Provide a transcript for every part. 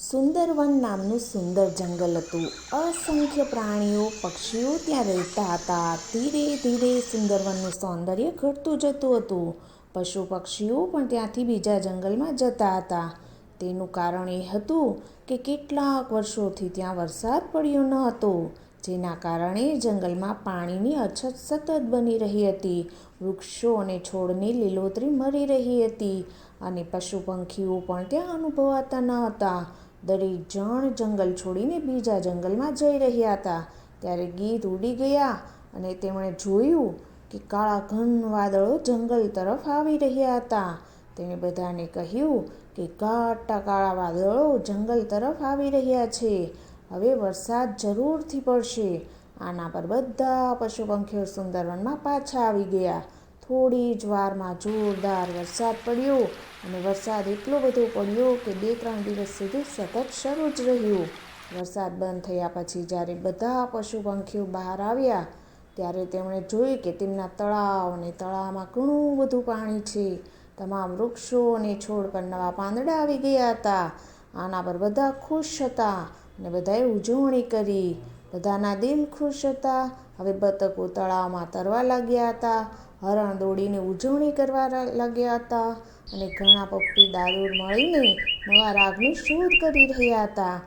સુંદરવન નામનું સુંદર જંગલ હતું. અસંખ્ય પ્રાણીઓ, પક્ષીઓ ત્યાં રહેતા હતા. ધીરે ધીરે સુંદરવનનું સૌંદર્ય ઘટતું જતું હતું. પશુ પક્ષીઓ પણ ત્યાંથી બીજા જંગલમાં જતા હતા. તેનું કારણ એ હતું કે કેટલાક વર્ષોથી ત્યાં વરસાદ પડ્યો ન હતો, જેના કારણે જંગલમાં પાણીની અછત સતત બની રહી હતી. વૃક્ષો અને છોડની લીલોતરી મરી રહી હતી અને પશુ પંખીઓ પણ ત્યાં અનુભવાતા ન હતા. દરેક જણ જંગલ છોડીને બીજા જંગલમાં જઈ રહ્યા હતા. ત્યારે ગીધ ઉડી ગયા અને તેમણે જોયું કે કાળા ઘન વાદળો જંગલ તરફ આવી રહ્યા હતા. તેણે બધાને કહ્યું કે ઘાટા કાળા વાદળો જંગલ તરફ આવી રહ્યા છે. હવે વરસાદ જરૂરથી પડશે. આના પર બધા પશુ પંખીઓ સુંદરવનમાં પાછા આવી ગયા. થોડી જ વારમાં જોરદાર વરસાદ પડ્યો અને વરસાદ એટલો બધો પડ્યો કે બે ત્રણ દિવસ સુધી સતત શરૂ જ રહ્યું. વરસાદ બંધ થયા પછી જ્યારે બધા પશુ પંખીઓ બહાર આવ્યા, ત્યારે તેમણે જોયું કે તેમના તળાવ અને તળાવમાં ઘણું બધું પાણી છે. તમામ વૃક્ષો અને છોડ પર નવા પાંદડા આવી ગયા હતા. આના પર બધા ખુશ હતા અને બધાએ ઉજવણી કરી. બધાના દિલ ખુશ હતા. હવે બતકો તળાવમાં તરવા લાગ્યા હતા. હરણ દોડીને ઉજવણી કરવા લાગ્યા હતા અને ઘણા પક્ષી દારૂર મળીને નવા રાગની શોધ કરી રહ્યા હતા.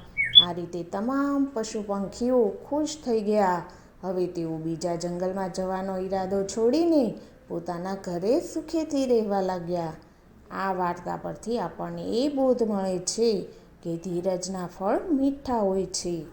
આ રીતે તમામ પશુ પંખીઓ ખુશ થઈ ગયા. હવે તેઓ બીજા જંગલમાં જવાનો ઈરાદો છોડીને પોતાના ઘરે સુખેથી રહેવા લાગ્યા. આ વાર્તા પરથી આપણને એ બોધ મળે છે કે ધીરજના ફળ મીઠા હોય છે.